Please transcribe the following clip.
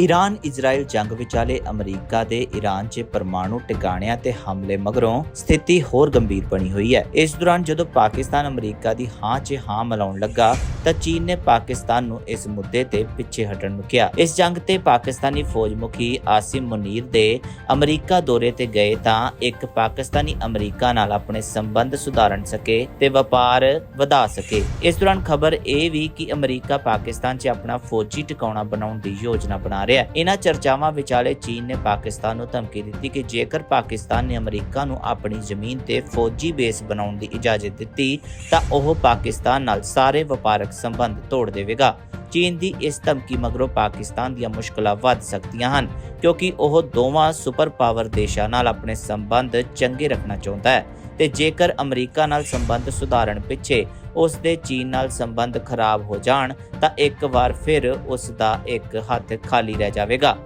Iran Israel ਜੰਗ ਵਿਚਾਲੇ America ਦੇ ਈਰਾਨ 'ਚ ਪਰਮਾਣੂ ਟਿਕਾਣਿਆਂ ਤੇ ਹਮਲੇ ਮਗਰੋਂ ਸਥਿਤੀ ਹੋਰ ਗੰਭੀਰ ਬਣੀ ਹੋਈ ਹੈ। ਇਸ ਦੌਰਾਨ ਜਦੋਂ ਪਾਕਿਸਤਾਨ ਅਮਰੀਕਾ ਦੀ ਹਾਂ 'ਚ ਹਾਂ ਮਿਲਾਉਣ ਲੱਗਾ ਤਾਂ ਚੀਨ ਨੇ ਪਾਕਿਸਤਾਨ ਨੂੰ ਇਸ ਮੁੱਦੇ ਤੇ ਪਿੱਛੇ ਹਟਣ ਨੂੰ ਕਿਹਾ। ਇਸ ਜੰਗ ਤੇ ਪਾਕਿਸਤਾਨੀ ਫੌਜ ਮੁਖੀ ਆਸਿਮ ਮੁਨੀਰ ਦੇ ਅਮਰੀਕਾ ਦੌਰੇ ਤੇ ਗਏ ਤਾਂ ਇੱਕ ਪਾਕਿਸਤਾਨੀ ਅਮਰੀਕਾ ਨਾਲ ਆਪਣੇ ਸੰਬੰਧ ਸੁਧਾਰਨ ਸਕੇ ਤੇ ਵਪਾਰ ਵਧਾ ਸਕੇ। ਇਸ ਦੌਰਾਨ ਖਬਰ ਇਹ ਵੀ ਕਿ ਅਮਰੀਕਾ ਪਾਕਿਸਤਾਨ 'ਚ ਆਪਣਾ ਫੌਜੀ ਟਿਕਾਣਾ ਬਣਾਉਣ ਦੀ ਯੋਜਨਾ ਬਣਾ ਰਿਹਾ ਹੈ। ਇਹਨਾਂ ਚਰਚਾਵਾਂ ਵਿਚਾਲੇ ਚੀਨ ਨੇ ਪਾਕਿਸਤਾਨ ਨੂੰ ਧਮਕੀ ਦਿੱਤੀ ਕਿ ਜੇਕਰ ਪਾਕਿਸਤਾਨ ਨੇ ਅਮਰੀਕਾ ਨੂੰ ਆਪਣੀ ਜ਼ਮੀਨ ਤੇ ਫੌਜੀ ਬੇਸ ਬਣਾਉਣ ਦੀ ਇਜਾਜ਼ਤ ਦਿੱਤੀ, ਤਾਂ ਉਹ ਪਾਕਿਸਤਾਨ ਨਾਲ ਸਾਰੇ ਵਪਾਰਕ ਸੰਬੰਧ ਤੋੜ ਦੇਵੇਗਾ। ਚੀਨ ਦੀ ਇਸ ਧਮਕੀ ਮਗਰੋਂ ਪਾਕਿਸਤਾਨ ਦੀਆਂ ਮੁਸ਼ਕਲਾਂ ਵੱਧ ਸਕਦੀਆਂ ਹਨ, ਕਿਉਂਕਿ ਉਹ ਦੋਵਾਂ ਸੁਪਰ ਪਾਵਰ ਦੇਸ਼ਾਂ ਨਾਲ ਆਪਣੇ ਸੰਬੰਧ ਚੰਗੇ ਰੱਖਣਾ ਚਾਹੁੰਦਾ ਹੈ ਤੇ ਜੇਕਰ ਅਮਰੀਕਾ ਨਾਲ ਸੰਬੰਧ ਸੁਧਾਰਨ ਪਿੱਛੇ ਉਸ ਦੇ ਚੀਨ ਨਾਲ ਸੰਬੰਧ ਖਰਾਬ ਹੋ ਜਾਣ, ਤਾਂ ਇੱਕ ਵਾਰ ਫਿਰ ਉਸ ਦਾ ਇੱਕ ਹੱਥ ਖਾਲੀ ਰਹਿ ਜਾਵੇਗਾ।